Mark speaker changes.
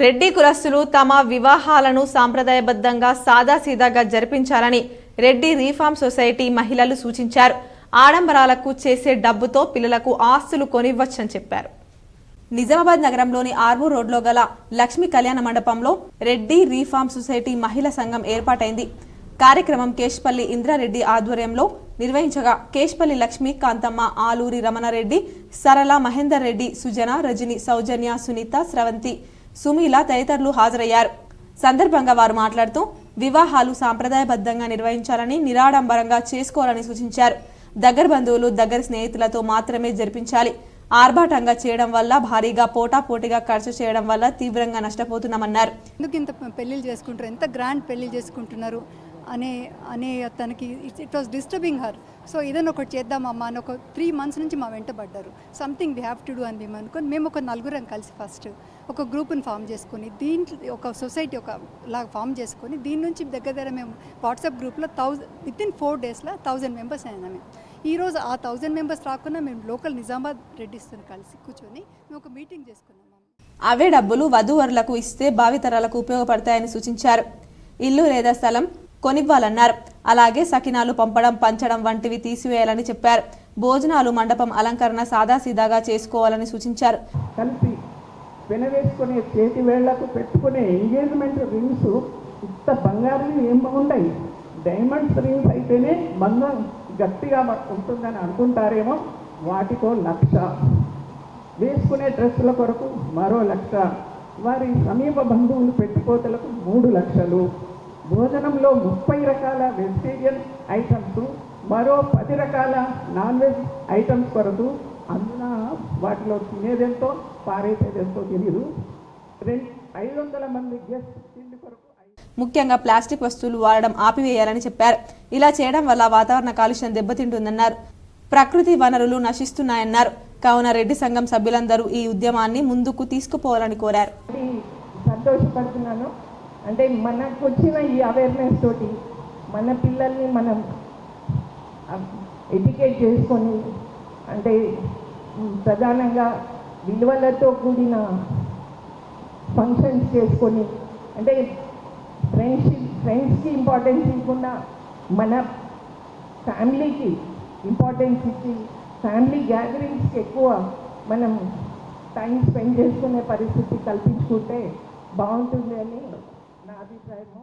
Speaker 1: రెడ్డి కులస్తులు తమ వివాహాలను సాంప్రదాయబద్ధంగా సాదాసీదాగా జరిపించాలని రెడ్డి రీఫార్మ్ సొసైటీ మహిళలు సూచించారు. ఆడంబరాలకు చేసే డబ్బుతో పిల్లలకు ఆస్తులు కొనివ్వచ్చని చెప్పారు. నిజామాబాద్ నగరంలోని ఆర్మూర్ రోడ్లో గల లక్ష్మీ కళ్యాణ మండపంలో రెడ్డి రీఫార్మ్ సొసైటీ మహిళా సంఘం ఏర్పాటైంది. కార్యక్రమం కేష్పల్లి ఇంద్రారెడ్డి ఆధ్వర్యంలో నిర్వహించగా కేష్పల్లి లక్ష్మి కాంతమ్మ ఆలూరి రమణారెడ్డి సరళ మహేందర్ రెడ్డి సుజన రజని సౌజన్య సునీత స్రవంతి సుమీల తదితరులు హాజరయ్యారు. సందర్భంగా వారు మాట్లాడుతూ వివాహాలు సాంప్రదాయబద్ధంగా నిర్వహించాలని నిరాడంబరంగా చేసుకోవాలని సూచించారు. దగ్గర బంధువులు దగ్గర స్నేహితులతో మాత్రమే జరిపించాలి. ఆర్భాటంగా చేయడం వల్ల భారీగా పోటాపోటీగా ఖర్చు చేయడం వల్ల తీవ్రంగా నష్టపోతున్నామన్నారు.
Speaker 2: ఎందుకు ఇంత పెళ్ళిళ్ళు చేసుకుంటారు? ఎంత గ్రాండ్ పెళ్ళిళ్ళు చేసుకుంటున్నారు? అనే అనే తనకి it was disturbing her. So ఏదైనా ఒకటి చేద్దామమ్మా అని ఒక త్రీ మంత్స్ నుంచి మా వెంట పడ్డారు. Something we have to do అని మేము అనుకొని మేము ఒక నలుగురం కలిసి ఫస్ట్ ఒక గ్రూప్ని ఫామ్ చేసుకొని దీంట్లో ఒక సొసైటీ ఒక లాగా ఫామ్ చేసుకొని దీని నుంచి దగ్గర దగ్గర మేము వాట్సాప్ గ్రూప్లో థౌజండ్ విత్ ఇన్ ఫోర్ డేస్లో థౌజండ్ మెంబర్స్ అయినా మేము. ఈరోజు ఆ థౌజండ్ మెంబర్స్ రాకుండా మేము లోకల్ నిజామాబాద్ రెడ్డిస్తో కలిసి కూర్చొని మేము ఒక మీటింగ్ చేసుకున్నాం
Speaker 1: అవే డబ్బులు వధూవరులకు ఇస్తే భావితరాలకు ఉపయోగపడతాయని సూచించారు. ఇల్లు లేదా స్థలం కొనివ్వాలన్నారు. అలాగే సకినాలు పంపడం పంచడం వంటివి తీసివేయాలని చెప్పారు. భోజనాలు మండపం అలంకరణ సాదాసీదాగా చేసుకోవాలని సూచించారు.
Speaker 3: పెనవేసుకునే చేతి వేళ్ళకు పెట్టుకునే ఎంగేజ్మెంట్ రింగ్స్ ఇంత బంగారం ఏం బాగుంటాయి డైమండ్స్ రింగ్స్ అయితేనే బంధం గట్టిగా ఉంటుందని అనుకుంటారేమో? వాటికో లక్ష. వేసుకునే డ్రెస్సుల కొరకు మరో లక్ష. వారి సమీప బంధువులు పెట్టుకోతలకు మూడు లక్షలు. భోజనంలో ముప్పై రకాల వెజిటేరియన్ ఐటమ్స్ మరో పది రకాల నాన్ వెజ్ ఐటమ్స్ కొరకు అందున వాటిలో తినేదెంతో పారేసేదెంతో తెలియదు రెండు ఐదు వందల మంది గెస్ట్ తిండి కొరకు ఐదు
Speaker 1: ముఖ్యంగా ప్లాస్టిక్ వస్తువులు వాడడం ఆపివేయాలని చెప్పారు. ఇలా చేయడం వల్ల వాతావరణ కాలుష్యం దెబ్బతింటుందన్నారు. ప్రకృతి వనరులు నశిస్తున్నాయన్నారు. కావున రెడ్డి సంఘం సభ్యులందరూ ఈ ఉద్యమాన్ని ముందుకు తీసుకుపోవాలని కోరారు.
Speaker 3: సంతోషపడుతున్నాను. అంటే మనకు వచ్చిన ఈ అవేర్నెస్ తోటి మన పిల్లల్ని మనం ఎడ్యుకేట్ చేసుకొని అంటే ప్రధానంగా విలువలతో కూడిన ఫంక్షన్స్ చేసుకొని అంటే ఫ్రెండ్షిప్ ఫ్రెండ్స్కి ఇంపార్టెన్స్ ఇవ్వకుండా మన ఫ్యామిలీకి ఇంపార్టెన్స్ ఇచ్చి ఫ్యామిలీ గ్యాదరింగ్స్కి ఎక్కువ మనం టైం స్పెండ్ చేసుకునే పరిస్థితి కల్పించుకుంటే బాగుంటుంది అని నా అభిప్రాయము.